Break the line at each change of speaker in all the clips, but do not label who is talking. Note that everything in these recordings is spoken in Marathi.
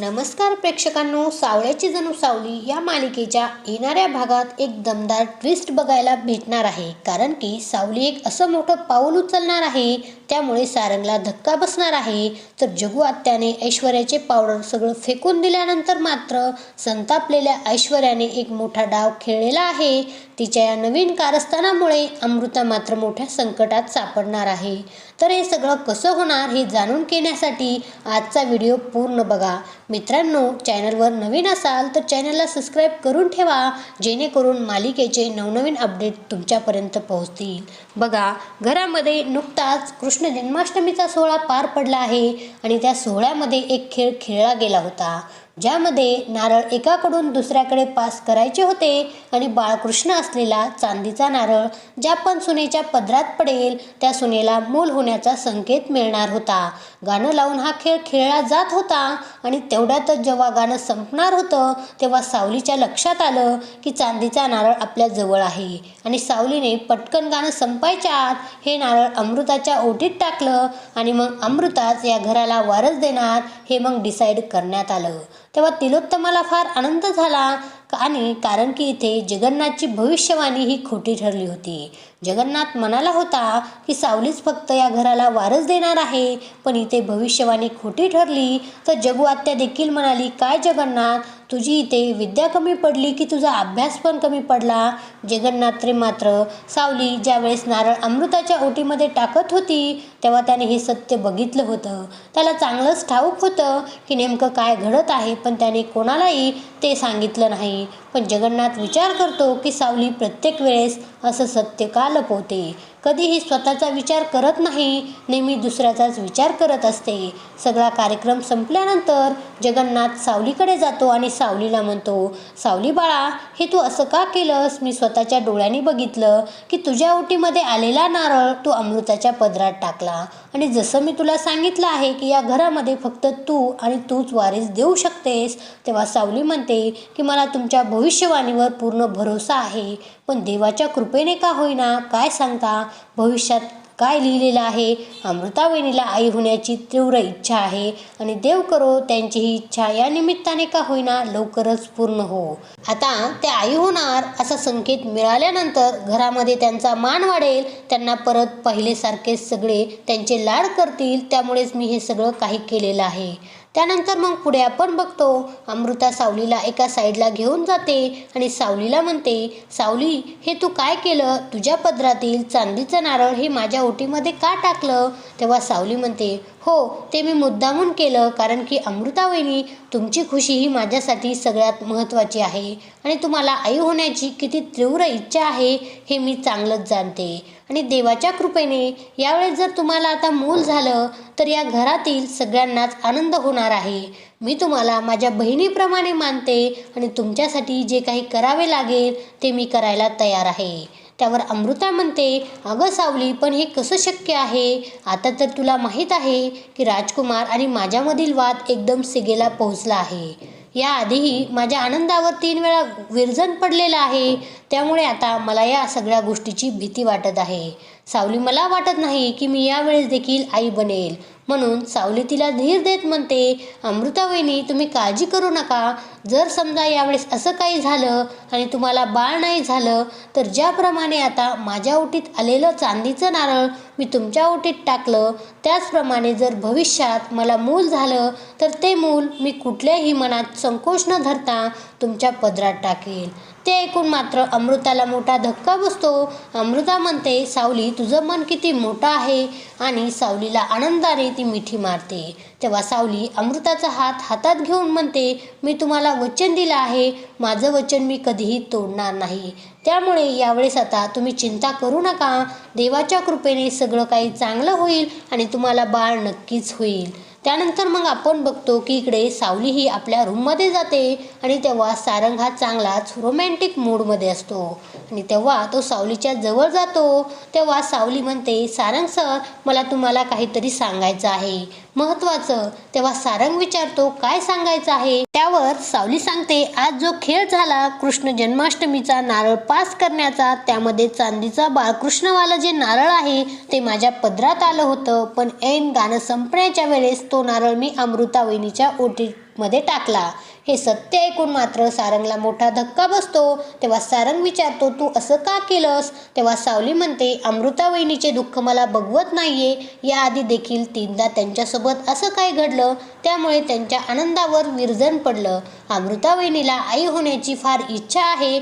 नमस्कार प्रेक्षकांनो सावळ्याची जणू सावली या मालिकेच्या येणाऱ्या भागात एक दमदार ट्विस्ट बघायला भेटणार आहे. कारण की सावली एक असं मोठं पाऊल उचलणार आहे त्यामुळे सारंगला धक्का बसणार आहे. तर जगू आत्याने ऐश्वर्याचे पावडर सगळं फेकून दिल्यानंतर मात्र संतापलेल्या ऐश्वर्याने एक मोठा डाव खेळलेला आहे. तिच्या या नवीन कारस्थानामुळे अमृता मात्र मोठ्या संकटात सापडणार आहे. तर हे सगळं कसं होणार हे जाणून घेण्यासाठी आजचा व्हिडिओ पूर्ण बघा. मित्रांनो चॅनलवर नवीन असाल तर चॅनलला सबस्क्राईब करून ठेवा जेणेकरून मालिकेचे नवनवीन अपडेट तुमच्यापर्यंत पोहोचतील. बघा घरामध्ये नुकताच कृष्ण जन्माष्टमीचा सोहळा पार पडला आहे आणि त्या सोहळ्यामध्ये एक खेळ खेळला गेला होता. ज्यामध्ये नारळ एकाकडून दुसऱ्याकडे पास करायचे होते आणि बाळकृष्ण असलेला चांदीचा नारळ ज्या पण सुनेच्या पदरात पडेल त्या सुनेला मूल होण्याचा संकेत मिळणार होता. गाणं लावून हा खेळ खेळला जात होता आणि तेवढ्यातच जेव्हा गाणं संपणार होतं तेव्हा सावलीच्या लक्षात आलं की चांदीचा नारळ आपल्या जवळ आहे आणि सावलीने पटकन गाणं संपायच्या आत हे नारळ अमृताच्या ओटीत टाकलं आणि मग अमृताच या घराला वारस देणार हे मग डिसाईड करण्यात आलं. तेव्हा तिलोत्तमाला फार आनंद झाला. आणि कारण की इथे जगन्नाथची भविष्यवाणी ही खोटी ठरली होती. जगन्नाथ म्हणाला होता की सावलीच फक्त या घराला वारस देणार आहे पण इथे भविष्यवाणी खोटी ठरली. तर जगुआत्या देखील म्हणाली काय जगन्नाथ? तुझी इथे विद्या कमी पडली की तुझा अभ्यास पण कमी पडला? जगन्नाथ रे मात्र सावली ज्यावेळेस नारळ अमृताच्या ओटीमध्ये टाकत होती तेव्हा त्याने हे सत्य बघितलं होतं. त्याला चांगलंच ठाऊक होतं की नेमकं काय घडत आहे पण त्याने कोणालाही ते सांगितलं नाही. पण जगन्नाथ विचार करतो की सावली प्रत्येक वेळेस असं सत्य का लपवते? कधीही स्वतःचा विचार करत नाही नेहमी दुसऱ्याचाच विचार करत असते. सगळा कार्यक्रम संपल्यानंतर जगन्नाथ सावलीकडे जातो आणि सावलीला म्हणतो सावली बाळा हे तू असं का केलंस? मी स्वतःच्या डोळ्यांनी बघितलं की तुझ्या ओटीमध्ये आलेला नारळ तू अमृताच्या पदरात टाकला. आणि जसं मी तुला सांगितलं आहे की या घरामध्ये फक्त तू आणि तूच वारीस देऊ शकतेस तेव्हा सावली म्हणते की मला तुमच्या भविष्यवाणीवर पूर्ण भरोसा आहे. पण देवाच्या कृपेने का होईना? काय सांगता? भविष्यात काय लिहिलेलं आहे? अमृता आई होण्याची तीव्र इच्छा आहे आणि देव करो त्यांची ही इच्छा. या निमित्ताने का होईना लवकरच पूर्ण हो. आता त्या आई होणार असा संकेत मिळाल्यानंतर घरामध्ये त्यांचा मान वाढेल. त्यांना परत पहिलेसारखे सगळे त्यांचे लाड करतील. त्यामुळेच मी हे सगळं काही केलेलं आहे. त्यानंतर मग पुढे आपण बघतो अमृता सावलीला एका साईडला घेऊन जाते आणि सावलीला म्हणते सावली हे तू काय केलं? तुझ्या पदरातील चांदीचं नारळ हे माझ्या ओटीमध्ये का टाकलं? तेव्हा सावली म्हणते हो ते मी मुद्दामून केलं कारण की अमृता वहिनी तुमची खुशी ही माझ्यासाठी सगळ्यात महत्त्वाची आहे आणि तुम्हाला आई होण्याची किती तीव्र इच्छा आहे हे मी चांगलंच जाणते. आणि देवाच्या कृपेने यावेळेस जर तुम्हाला आता मूल झालं तर या घरातील सगळ्यांनाच आनंद होणार आहे. मी तुम्हाला माझ्या बहिणीप्रमाणे मानते आणि तुमच्यासाठी जे काही करावे लागेल ते मी करायला तयार आहे. त्यावर अमृता म्हणते अगं सावली पण हे कसं शक्य आहे? आता तर तुला माहीत आहे की राजकुमार आणि माझ्यामधील वाद एकदम सिगेला पोहोचला आहे. याआधीही माझ्या आनंदावर तीन वेळा विरजन पडलेलं आहे. त्यामुळे आता मला या सगळ्या गोष्टीची भीती वाटत आहे. सावली मला वाटत नाही की मी यावेळेस देखील आई बनेल. म्हणून सावली तिला धीर देत म्हणते अमृतावयनी तुम्ही काळजी करू नका. जर समजा यावेळेस असं काही झालं आणि तुम्हाला बाळ नाही झालं तर ज्याप्रमाणे आता माझ्या ओटीत आलेलं चांदीचं नारळ मी तुमच्या ओटीत टाकलं. त्याचप्रमाणे जर भविष्यात मला मूल झालं तर ते मूल मी कुठल्याही मनात संकोच न धरता तुमच्या पदरात टाकेल. ते ऐकून मात्र अमृताला मोठा धक्का बसतो. अमृता म्हणते सावली तुझं मन किती मोठं आहे? आणि सावलीला आनंदाने ती मिठी मारते. तेव्हा सावली अमृताचा हात हातात घेऊन म्हणते मी तुम्हाला वचन दिलं आहे. माझं वचन मी कधीही तोडणार नाही. त्यामुळे यावेळेस आता तुम्ही चिंता करू नका. देवाच्या कृपेने सगळं काही चांगलं होईल आणि तुम्हाला बाळ नक्कीच होईल. त्यानंतर मग आपण बघतो की इकडे सावली ही आपल्या रूममध्ये जाते आणि तेव्हा सारंग हा चांगलाच रोमॅन्टिक मूडमध्ये असतो. आणि तेव्हा तो सावलीच्या जवळ जातो. तेव्हा सावली म्हणते सारंग सर मला तुम्हाला काहीतरी सांगायचं आहे. महत्वाचं तेव्हा सारंग विचारतो काय सांगायचं आहे? त्यावर सावली सांगते आज जो खेळ झाला कृष्ण जन्माष्टमीचा नारळ पास करण्याचा त्यामध्ये चांदीचा बाळकृष्णवाला जे नारळ आहे ते माझ्या पदरात आलं होतं पण ऐन गाणं संपण्याच्या वेळेस तो नारळ मी अमृता वहिनीच्या ओटीमध्ये टाकला. हे सत्य ऐकून मात्र सारंगला मोठा धक्का बसतो. तेव्हा सारंग विचारतो तू असं का केलंस? तेव्हा सावली म्हणते अमृता वहिनीचे दुःख मला बघवत नाहीये. याआधी देखील तीनदा त्यांच्यासोबत असं काय घडलं त्यामुळे त्यांच्या आनंदावर विरजण पडलं. अमृता वहिनीला आई होण्याची फार इच्छा आहे.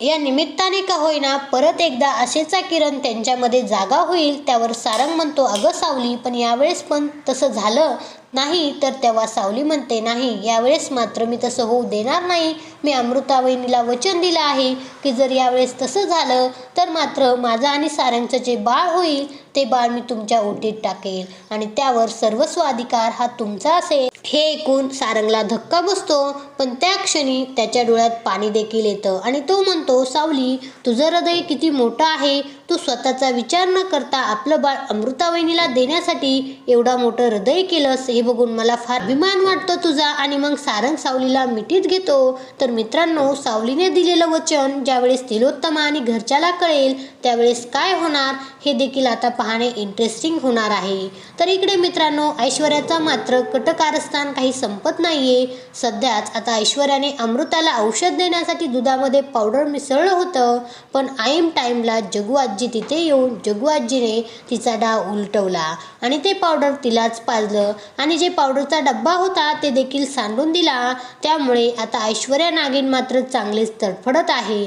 या निमित्ताने का होईना परत एकदा आशेचा किरण त्यांच्यामध्ये जागा होईल त्यावर सारंग म्हणतो अगं सावली पण यावेळेस पण तसं झालं. नाही तर तेव्हा सावली म्हणते नाही यावेळेस मात्र मी तसं होऊ देणार नाही. मी अमृता वहिनीला वचन दिलं आहे की जर यावेळेस तसं झालं तर मात्र माझं आणि सारंगचं जे बाळ होईल ते बाळ मी तुमच्या ओटीत टाकेल आणि त्यावर सर्वस्व अधिकार हा तुमचा असेल. हे ऐकून सारंगला धक्का बसतो पण त्या क्षणी त्याच्या डोळ्यात पाणी देखील येतं आणि तो म्हणतो सावली तुझं हृदय किती मोठं आहे. तू स्वतःचा विचार न करता आपलं बाळ अमृता वहिनीला देण्यासाठी एवढा मोठं हृदय केलंस हे बघून मला फार अभिमान वाटतो तुझा आणि मग सारंग सावलीला मिठीत घेतो. तर मित्रांनो सावलीने दिलेलं वचन ज्यावेळेस तिलोत्तमा आणि घरच्याला कळेल त्यावेळेस काय होणार हे देखील आता पाहणे इंटरेस्टिंग होणार आहे. तर इकडे मित्रांनो ऐश्वर्याचा मात्र कटकारस्थान काही संपत नाहीये. सध्याच आता ऐश्वर्याने अमृताला औषध देण्यासाठी दुधामध्ये पावडर मिसळलं होतं पण आईम टाईमला जगू आजी तिथे येऊन जगू आजीने तिचा डाव उलटवला आणि ते पावडर तिलाच पाजलं आणि जे पावडरचा डब्बा होता ते देखील सांडून दिला. त्यामुळे आता ऐश्वर्याने नागिन मात्र चांगलेच तडफडत आहे.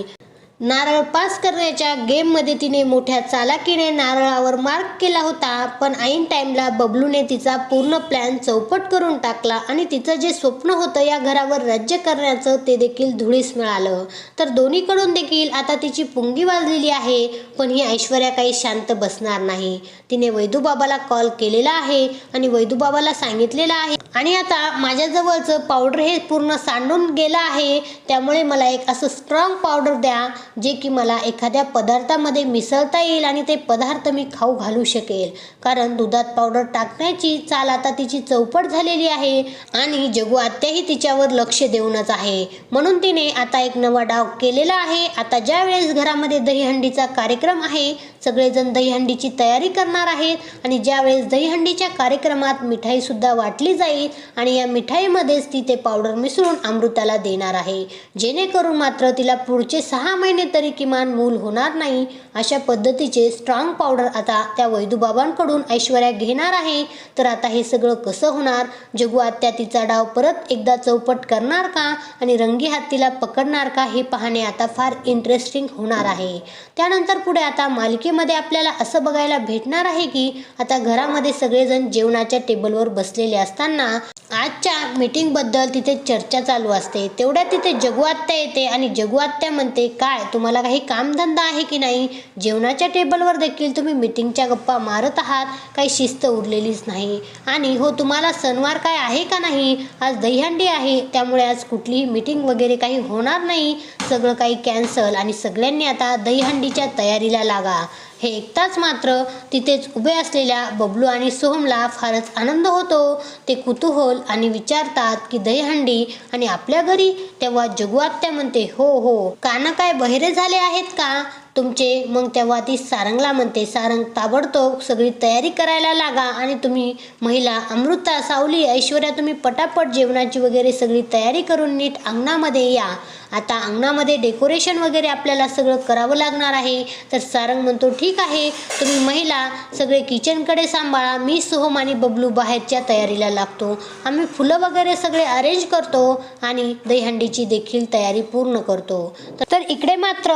नारळ पास करण्याच्या गेममध्ये तिने मोठ्या चालाकीने नारळावर मार्क केला होता पण ऐन टाईमला बबलूने तिचा पूर्ण प्लॅन चौपट करून टाकला आणि तिचं जे स्वप्न होतं या घरावर राज्य करण्याचं ते देखील धुळीस मिळालं. तर दोन्हीकडून देखील आता तिची पुंगी वाजलेली आहे पण ही ऐश्वर्या काही शांत बसणार नाही. तिने वैदूबाबाला कॉल केलेला आहे आणि वैदूबाबाला सांगितलेलं आहे. आणि आता माझ्याजवळचं पावडर हे पूर्ण सांडून गेलं आहे त्यामुळे मला एक असं स्ट्रॉंग पावडर द्या. जे की मला एखाद्या पदार्थामध्ये मिसळता येईल आणि ते पदार्थ मी खाऊ घालू शकेल. कारण दुधात पावडर टाकण्याची चाल आता तिची चौपट झालेली आहे आणि जगू आत्याही तिच्यावर लक्ष देऊनच आहे. म्हणून तिने आता एक नवा डाव केलेला आहे. आता ज्या वेळेस घरामध्ये दहीहंडीचा कार्यक्रम आहे सगळेजण दहीहंडीची तयारी करणार आहेत आणि ज्यावेळेस दहीहंडीच्या कार्यक्रमात मिठाई सुद्धा वाटली जाईल आणि या मिठाईमध्येच ती ते पावडर मिसळून अमृताला देणार आहे. जेणेकरून मात्र तिला पुढचे सहा महिने तरी किमान मूल होणार नाही अशा पद्धतीचे स्ट्रॉंग पावडर आता त्या वैदूबाबांकडून ऐश्वर्या घेणार आहे. तर आता हे सगळं कसं होणार? जगू आत्या तिचा डाव परत एकदा चौपट करणार का? आणि रंगी हत्तीला पकडणार का? हे पाहणे आता फार इंटरेस्टिंग होणार आहे. त्यानंतर पुढे आता मालिकेमध्ये आपल्याला असं बघायला भेटणार आहे की आता घरामध्ये सगळेजण जेवणाच्या टेबलवर बसलेले असताना आजच्या मीटिंगबद्दल तिथे चर्चा चालू असते. तेवढ्या तिथे जगू आत्या येते आणि जगू आत्या म्हणते काय? तुम्हाला काही कामधंदा आहे की नाही? जेवणाच्या टेबलवर देखील तुम्ही मीटिंगच्या गप्पा मारत आहात. काही शिस्त उरलेलीच नाही. आणि हो तुम्हाला सणवार काय आहे का नाही? आज दहीहंडी आहे. त्यामुळे आज कुठलीही मीटिंग वगैरे काही होणार नाही. सगळं काही कॅन्सल आणि सगळ्यांनी आता दहीहंडीच्या तयारीला लागा. हे ऐकताच मात्र तिथेच उभे असलेल्या बबलू आणि सोहमला फारच आनंद होतो. ते कुतूहल आणि विचारतात की दहीहंडी आणि आपल्या घरी? तेव्हा जगुआत्या म्हणते हो हो. कानं काय बहिरे झाले आहेत का? तुमचे मग तेव्हा ती सारंगला म्हणते सारंग ताबडतोब सगळी तयारी करायला लागा आणि तुम्ही महिला अमृता सावली ऐश्वर्या तुम्ही पटापट जेवणाची वगैरे सगळी तयारी करून नीट अंगणामध्ये या. आता अंगणामध्ये डेकोरेशन वगैरे आपल्याला सगळं करावं लागणार आहे. तर सारंग म्हणतो ठीक आहे तुम्ही महिला सगळे किचनकडे सांभाळा. मी सोहम आणि बबलू बाहेरच्या तयारीला लागतो. आम्ही फुलं वगैरे सगळे अरेंज करतो आणि दहीहंडीची देखील तयारी पूर्ण करतो. तर इकडे मात्र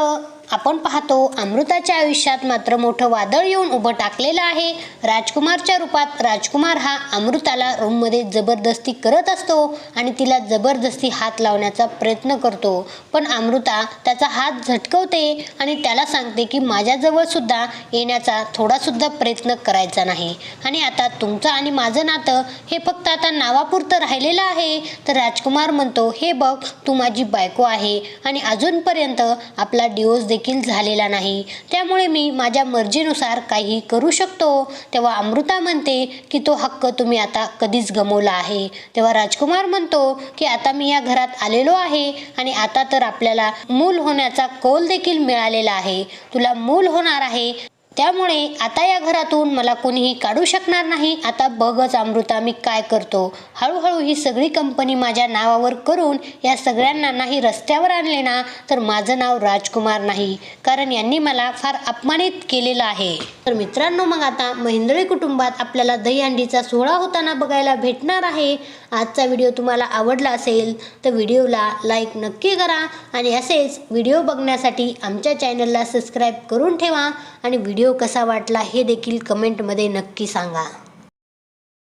आपण पाहतो अमृताच्या आयुष्यात मात्र मोठं वादळ येऊन उभं टाकलेलं आहे. राजकुमारच्या रूपात राजकुमार हा अमृताला रूममध्ये जबरदस्ती करत असतो आणि तिला जबरदस्ती हात लावण्याचा प्रयत्न करतो. पण अमृता त्याचा हात झटकवते आणि त्याला सांगते की माझ्याजवळ सुद्धा येण्याचा थोडासुद्धा प्रयत्न करायचा नाही. आणि आता तुमचं आणि माझं नातं हे फक्त आता नावापुरतं राहिलेलं आहे. तर राजकुमार म्हणतो हे बघ तू माझी बायको आहे आणि अजूनपर्यंत आपला डिवोर्स देखील झालेला नाही. त्यामुळे मी माझ्या मर्जीनुसार काही करू शकतो. तेव्हा अमृता म्हणते की तो हक्क तुम्ही आता कधीच गमवला आहे. तेव्हा राजकुमार म्हणतो की आता मी या घरात आलेलो आहे आणि आता तर आपल्याला मूल होण्याचा कौल देखील मिळालेला आहे. तुला मूल होणार आहे. त्यामुळे आता या घरातून मला कोणीही काढू शकणार नाही. आता बघच अमृता मी काय करतो? हळूहळू ही सगळी कंपनी माझ्या नावावर करून या सगळ्यांना नाही रस्त्यावर आणले ना तर माझं नाव राजकुमार नाही. कारण यांनी मला फार अपमानित केलेलं आहे. तर मित्रांनो मग आता महिंद्रे कुटुंबात आपल्याला दहीहंडीचा सोहळा होताना बघायला भेटणार आहे. आजचा व्हिडिओ तुम्हाला आवडला असेल तर व्हिडिओला लाईक नक्की करा. आणि असेच व्हिडिओ बघण्यासाठी आमच्या चॅनलला सबस्क्राईब करून ठेवा. आणि व्हिडिओ व्हिडिओ कसा वाटला हे देखील कमेंटमध्ये नक्की सांगा.